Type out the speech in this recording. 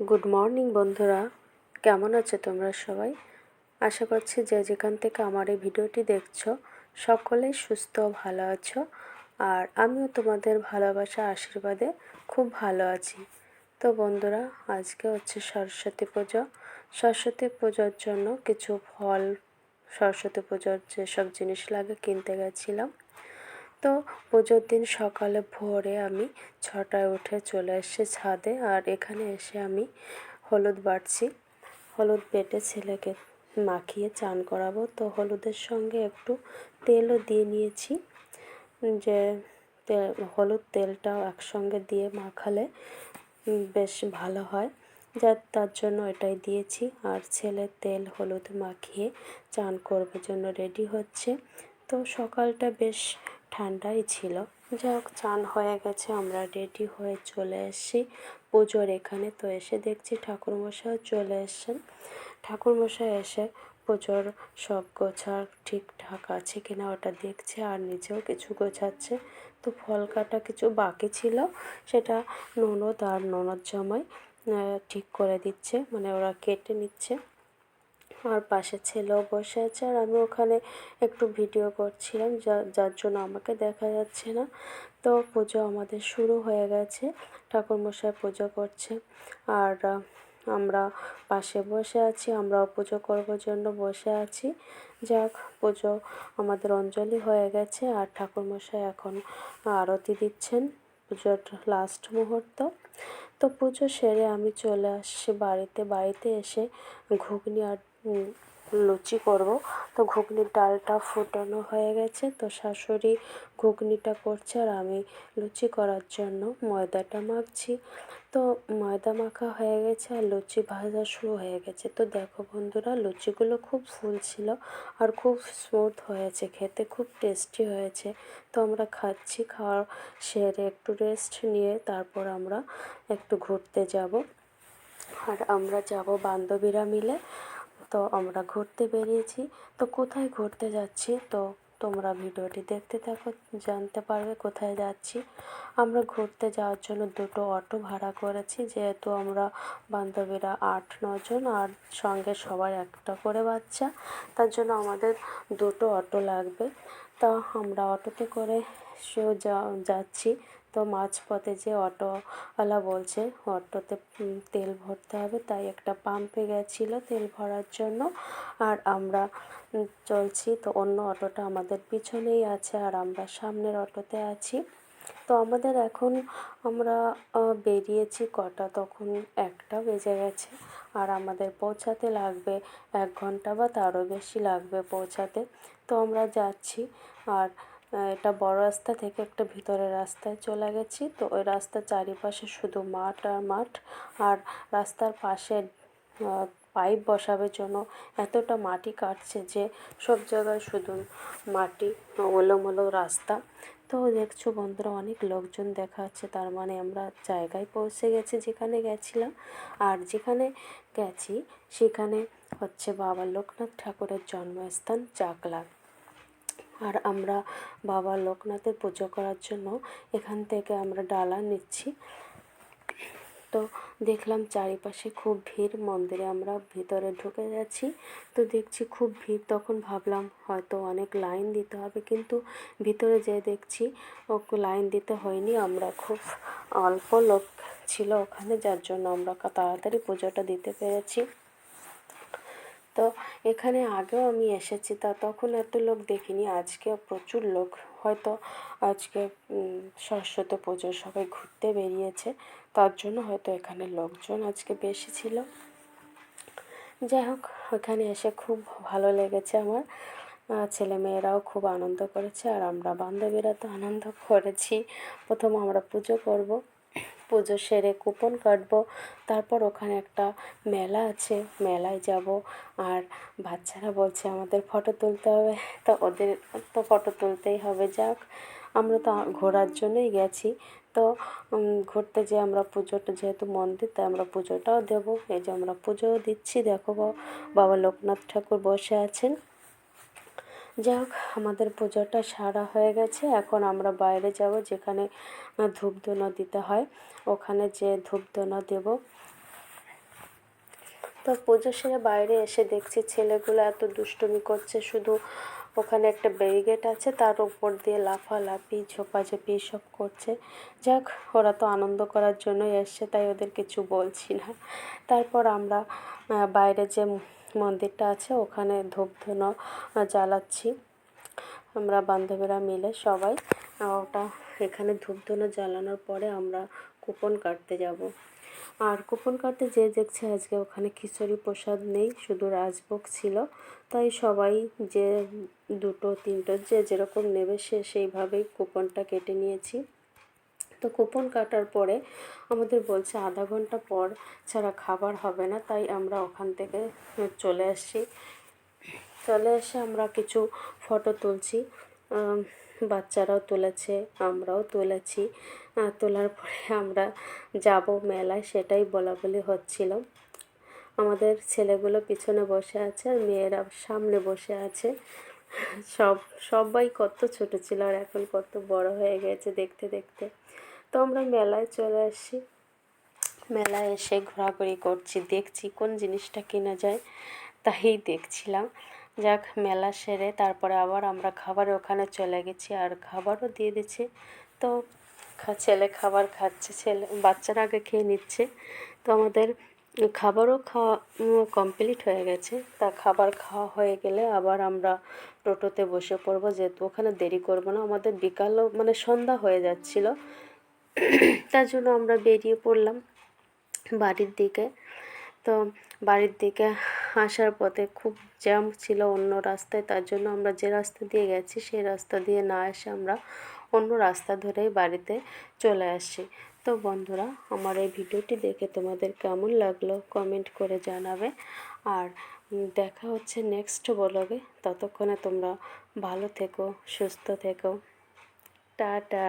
Good morning বন্ধুরা। কেমন আছো তোমরা সবাই? আশা করছি যে যেখান থেকে আমার এই ভিডিওটি দেখছ সকলেই সুস্থ ভালো আছো। আর আমিও তোমাদের ভালোবাসা আশীর্বাদে খুব ভালো আছি। তো বন্ধুরা, আজকে হচ্ছে সরস্বতী পুজো। সরস্বতী পুজোর জন্য কিছু ফল, সরস্বতী পুজোর যেসব জিনিস লাগে কিনতে গেছিলাম। তো পুজোর দিন সকালে ভোরে আমি ছটায় উঠে চলে এসেছি ছাদে, আর এখানে এসে আমি হলুদ বাটছি। হলুদ বেটে ছেলেকে মাখিয়ে চান করাবো। তো হলুদের সঙ্গে একটু তেলও দিয়ে নিয়েছি, যে হলুদ তেলটাও একসঙ্গে দিয়ে মাখালে বেশ ভালো হয়। যা, তার জন্য এটাই দিয়েছি। আর ছেলে তেল হলুদ মাখিয়ে চান করবার জন্য রেডি হচ্ছে। তো সকালটা বেশ ঠান্ডাই ছিল। যাই হোক চান হয়ে গেছে, আমরা রেডি হয়ে চলে এসেছি পুজোর এখানে। তো এসে দেখছি ঠাকুরমশাইও চলে এসছেন। ঠাকুরমশাই এসে পুজোর সব গোছা ঠিকঠাক আছে কিনা ওটা দেখছে, আর নিজেও কিছু গোছাচ্ছে। তো ফল কাটা কিছু বাকি ছিল, সেটা ননদ আর ননদ জামাই ঠিক করে দিচ্ছে মানে ওরা কেটে নিচ্ছে। আর পাশে ছেলেও বসে আছে আর আমি ওখানে একটু ভিডিও করছিলাম, যা, যার জন্য আমাকে দেখা যাচ্ছে না। তো পুজো আমাদের শুরু হয়ে গেছে, ঠাকুরমশাই পুজো করছে। আর আমরা পাশে বসে আছি, আমরাও পুজো করবার জন্য বসে আছি। যাক, পুজো আমাদের অঞ্জলি হয়ে গেছে আর ঠাকুরমশাই এখন আরতি দিচ্ছেন পুজোর লাস্ট মুহূর্ত। তো পুজো সেরে আমি চলে আসছি বাড়িতে। বাড়িতে এসে ঘুগনি আর লুচি করব। তো ঘুগনির ডালটা ফুটানো হয়ে গেছে। তো শাশুড়ি ঘুগনিটা করছে আর আমি লুচি করার জন্য ময়দাটা মাখছি। তো ময়দা মাখা হয়ে গেছে আর লুচি ভাজা শুরু হয়ে গেছে। তো দেখো বন্ধুরা, লুচিগুলো খুব ফুল ছিল আর খুব স্মুথ হয়েছে, খেতে খুব টেস্টি হয়েছে। তো আমরা খাচ্ছি, খাওয়া সেরে একটু রেস্ট নিয়ে তারপর আমরা একটু ঘুরতে যাব। আর আমরা যাব বান্ধবীরা মিলে। তো আমরা ঘুরতে বেরিয়েছি। তো কোথায় ঘুরতে যাচ্ছি? তো তোমরা ভিডিওটি দেখতে থাকো, জানতে পারবে কোথায় যাচ্ছি। আমরা ঘুরতে যাওয়ার জন্য দুটো অটো ভাড়া করেছি, যেহেতু আমরা বান্ধবীরা আট নজন আর সঙ্গে সবার একটা করে বাচ্চা। তার জন্য আমাদের দুটো অটো লাগবে। তা আমরা অটোতে করে সেও যাচ্ছি। তো মাঝপথে যে অটোওয়ালা বলছে, অটোতে তেল ভরতে হবে, তাই একটা পাম্পে গেছিল তেল ভরার জন্য। আর আমরা চলছি, তো অন্য অটোটা আমাদের পিছনেই আছে, আর আমরা সামনের অটোতে আছি। তো আমাদের এখন আমরা বেরিয়েছি কটা, তখন একটা বেজে গেছে। আর আমাদের পৌঁছাতে লাগবে এক ঘণ্টা বা তারও বেশি লাগবে পৌঁছাতে। তো আমরা যাচ্ছি, আর এটা বড় রাস্তা থেকে একটা ভিতরের রাস্তায় চলে গেছি। তো ওই রাস্তার চারিপাশে শুধু মাঠ আর মাঠ। আর রাস্তার পাশে পাইপ বসাবের জন্য এতটা মাটি কাটছে যে সব জায়গায় শুধু মাটি এলোমেলো রাস্তা। তো দেখছ বন্ধুরা, অনেক লোকজন দেখা যাচ্ছে, তার মানে আমরা জায়গায় পৌঁছে গেছি, যেখানে গেছিলাম। আর যেখানে গেছি, সেখানে হচ্ছে বাবা লোকনাথ ঠাকুরের জন্মস্থান চাকলা আর আমরা বাবা লোকনাথের পুজো করার জন্য এখান থেকে আমরা ডালা নিচ্ছি। তো দেখলাম চারিপাশে খুব ভিড়, মন্দিরে আমরা ভিতরে ঢুকে যাচ্ছি তো দেখছি খুব ভিড়, তখন ভাবলাম হয়তো অনেক লাইন দিতে হবে, কিন্তু ভিতরে যেয়ে দেখছি ও লাইন দিতে হয়নি। আমরা খুব অল্প লোক ছিল ওখানে, যার জন্য আমরা তাড়াতাড়ি পুজোটা দিতে পেরেছি। তো এখানে আগেও আমি এসেছি, তা তখন এত লোক দেখিনি, আজকে প্রচুর লোক। হয়তো আজকে সরস্বতী পুজো সবাই ঘুরতে বেরিয়েছে, তার জন্য হয়তো এখানে লোকজন আজকে বেশি ছিল। যাই হোক, ওখানে এসে খুব ভালো লেগেছে আমার। ছেলেমেয়েরাও খুব আনন্দ করেছে, আর আমরা বান্ধবীরা তো আনন্দ করেছি। প্রথম আমরা পুজো করব। পুজো সেরে কুপন কাটবো। তারপর ওখানে একটা মেলা আছে, মেলায় যাব। আর বাচ্চারা বলছে, আমাদের ফটো তুলতে হবে। তো ওদের তো ফটো তুলতেই হবে, যাক। আমরা তো ঘোরার জন্যই গেছি। তো ঘুরতে যেয়ে আমরা পুজোটা যেহেতু মন্দির তাই আমরা পুজোটাও দেবো। এই যে আমরা পুজোও দিচ্ছি, দেখো বাবা লোকনাথ ঠাকুর বসে আছেন। যাই হোক আমাদের পুজোটা সারা হয়ে গেছে। এখন আমরা বাইরে যাব, যেখানে ধূপধুনো দিতে হয়। ওখানে যে ধূপধুনো দেব। তো পুজো সেরে বাইরে এসে দেখছি ছেলেগুলো এত দুষ্টুমি করছে। শুধু ওখানে একটা ব্যারিগেট আছে, তার উপর দিয়ে লাফালাফি, ঝোপাঝোপি সব করছে। যাক, ওরা তো আনন্দ করার জন্যই এসছে, তাই ওদের কিছু বলছি না। তারপর আমরা বাইরে যে মন্দিরটা আছে, ওখানে ধূপ ধুনো জ্বালাচ্ছি। আমরা বান্ধবীরা মিলে সবাই ওটা এখানে ধূপ ধুনো জ্বালানোর পরে আমরা কুপন কাটতে যাব। আর কুপন কাটতে যে দেখছে আজকে ওখানে খিচুড়ি প্রসাদ নেই, শুধু রাজভোগ ছিল। তাই সবাই যে দুটো, তিনটো, যে যেরকম নেবে সে সেইভাবেই কুপনটা কেটে নিয়েছি। তো কুপন কাটার পরে আমাদের বলছে আধা ঘণ্টা পর ছাড়া খাবার হবে না, তাই আমরা ওখান থেকে চলে আসছি। চলে এসে আমরা কিছু ফটো তুলছি বাচ্চারাও তুলেছে, আমরাও তুলেছি। তোলার পরে আমরা যাব মেলায়, সেটাই বলা বলি হচ্ছিল। আমাদের ছেলেগুলো পিছনে বসে আছে আর মেয়েরা সামনে বসে আছে। সব, সবাই কত ছোট ছিল আর এখন কত বড় হয়ে গেছে দেখতে দেখতে। তো আমরা মেলায় চলে আসি। মেলায় এসে ঘোরাঘুরি করছি, দেখছি কোন জিনিসটা কেনা যায় তাই দেখছিলাম। যাক, মেলা সেরে তারপরে আবার আমরা খাবার ওখানে চলে গেছি আর খাবারও দিয়ে দিচ্ছে। তো ছেলে খাবার খাচ্ছে, ছেলে, বাচ্চারা আগে খেয়ে নিচ্ছে। তো আমাদের খাবারও খাওয়া কমপ্লিট হয়ে গেছে। তা খাবার খাওয়া হয়ে গেলে আবার আমরা টোটোতে বসে পড়ব, যেহেতু ওখানে দেরি করব না। আমাদের বিকালও মানে সন্ধ্যা হয়ে যাচ্ছিল। তার জন্য আমরা বেরিয়ে পড়লাম বাড়ির দিকে। তো বাড়ির দিকে আসার পথে খুব জ্যাম ছিল অন্য রাস্তায়, তার জন্য আমরা যে রাস্তা দিয়ে গেছি সেই রাস্তা দিয়ে না এসে আমরা অন্য রাস্তা ধরেই বাড়িতে চলে আসছি। তো বন্ধুরা, আমার এই ভিডিওটি দেখে তোমাদের কেমন লাগল কমেন্ট করে জানাবে। আর দেখা হচ্ছে নেক্সট ব্লগে। ততক্ষণে তোমরা ভালো থেকো, সুস্থ থেকো। টাটা।